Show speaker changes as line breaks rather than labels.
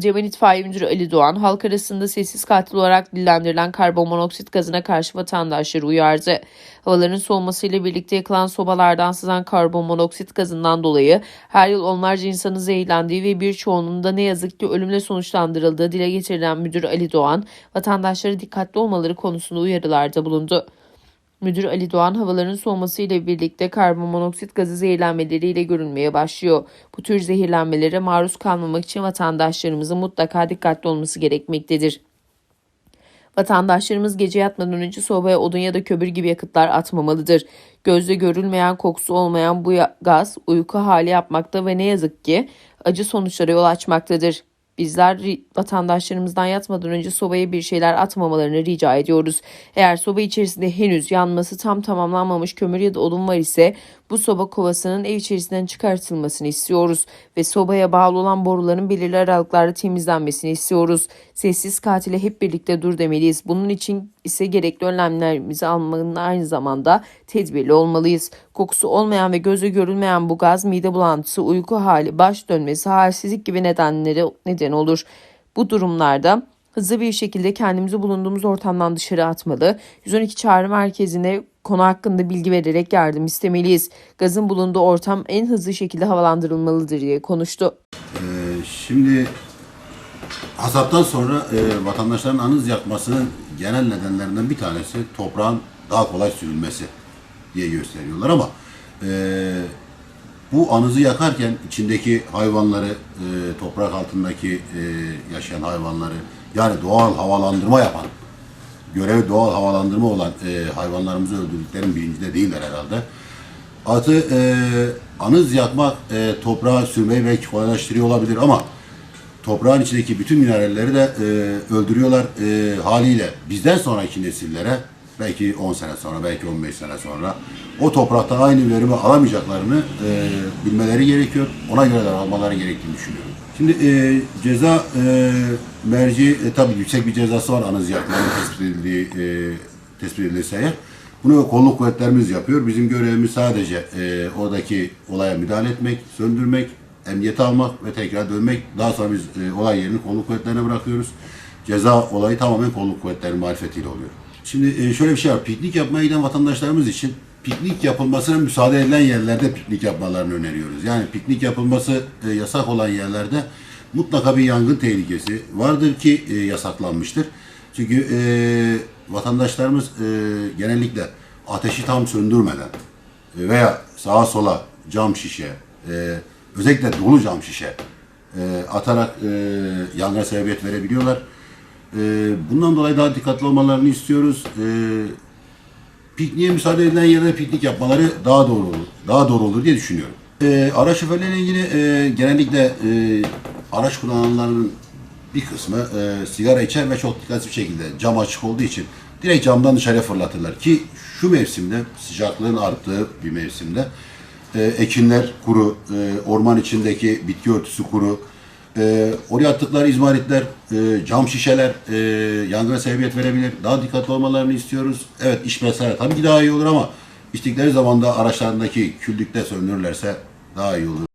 Adıyaman İtfaiye Müdürü Ali Doğan, halk arasında sessiz katil olarak dillendirilen karbonmonoksit gazına karşı vatandaşları uyardı. Havaların soğumasıyla birlikte yakılan sobalardan sızan karbonmonoksit gazından dolayı her yıl onlarca insanın zehirlendiği ve birçoğunun da ne yazık ki ölümle sonuçlandırıldığı dile getirilen Müdür Ali Doğan, vatandaşlara dikkatli olmaları konusunda uyarılarda bulundu. Müdür Ali Doğan havaların soğumasıyla birlikte karbonmonoksit gazı zehirlenmeleriyle görülmeye başlıyor. Bu tür zehirlenmelere maruz kalmamak için vatandaşlarımızın mutlaka dikkatli olması gerekmektedir. Vatandaşlarımız gece yatmadan önce sobaya odun ya da kömür gibi yakıtlar atmamalıdır. Gözle görülmeyen, kokusu olmayan bu gaz uyku hali yapmakta ve ne yazık ki acı sonuçlara yol açmaktadır. Bizler vatandaşlarımızdan yatmadan önce sobaya bir şeyler atmamalarını rica ediyoruz. Eğer soba içerisinde henüz yanması tam tamamlanmamış kömür ya da odun var ise bu soba kovasının ev içerisinden çıkartılmasını istiyoruz ve sobaya bağlı olan boruların belirli aralıklarla temizlenmesini istiyoruz. Sessiz katile hep birlikte dur demeliyiz. Bunun için ise gerekli önlemlerimizi almanın aynı zamanda tedbirli olmalıyız. Kokusu olmayan ve gözle görülmeyen bu gaz mide bulantısı, uyku hali, baş dönmesi, halsizlik gibi nedenleri neden olur. Bu durumlarda hızlı bir şekilde kendimizi bulunduğumuz ortamdan dışarı atmalı. 112 çağrı merkezine konu hakkında bilgi vererek yardım istemeliyiz. Gazın bulunduğu ortam en hızlı şekilde havalandırılmalıdır diye konuştu.
Ee, şimdi hasattan sonra e, vatandaşların anız yakmasının genel nedenlerinden bir tanesi toprağın daha kolay sürülmesi diye gösteriyorlar ama e, bu anızı yakarken içindeki hayvanları, e, toprak altındaki e, yaşayan hayvanları yani doğal havalandırma yapan, görevi doğal havalandırma olan e, hayvanlarımızı öldürdüklerin bilincinde değiller herhalde. Atı e, anız yakmak e, toprağa sürmeyi belki kolaylaştırıyor olabilir ama toprağın içindeki bütün mineralleri de e, öldürüyorlar e, haliyle bizden sonraki nesillere belki 10 sene sonra belki 15 sene sonra o toprakta aynı verimi alamayacaklarını e, bilmeleri gerekiyor. Ona göre de almaları gerektiğini düşünüyorum. Şimdi e, ceza e, merci e, tabii yüksek bir cezası var anız yakmanın tespit edildiği e, tespit edilirse eğer. Bunu kolluk kuvvetlerimiz yapıyor. Bizim görevimiz sadece e, oradaki olaya müdahale etmek, söndürmek, emniyete almak ve tekrar dönmek. Daha sonra biz e, olay yerini kolluk kuvvetlerine bırakıyoruz. Ceza olayı tamamen kolluk kuvvetlerinin marifetiyle oluyor. Şimdi e, şöyle bir şey var. Piknik yapmaya giden vatandaşlarımız için piknik yapılmasına müsaade edilen yerlerde piknik yapmalarını öneriyoruz. Yani piknik yapılması e, yasak olan yerlerde mutlaka bir yangın tehlikesi vardır ki e, yasaklanmıştır. Çünkü e, vatandaşlarımız e, genellikle ateşi tam söndürmeden veya sağa sola cam şişe, e, özellikle dolu cam şişe e, atarak e, yangına sebebiyet verebiliyorlar. E, bundan dolayı daha dikkatli olmalarını istiyoruz. E, pikniğe müsaade edilen yerde piknik yapmaları daha doğru olur. Daha doğru olur diye düşünüyorum. E, araç şoförleriyle ilgili e, genellikle e, araç kullananların bir kısmı e, sigara içer ve çok dikkatli bir şekilde cam açık olduğu için direkt camdan dışarıya fırlatırlar. Ki şu mevsimde sıcaklığın arttığı bir mevsimde e, ekinler kuru, e, orman içindeki bitki örtüsü kuru, e, oraya attıkları izmaritler, e, cam şişeler e, yangına sebebiyet verebilir. Daha dikkatli olmalarını istiyoruz. Evet iş vesaire tabii ki daha iyi olur ama içtikleri zaman da araçlarındaki küllükte söndürürlerse daha iyi olur.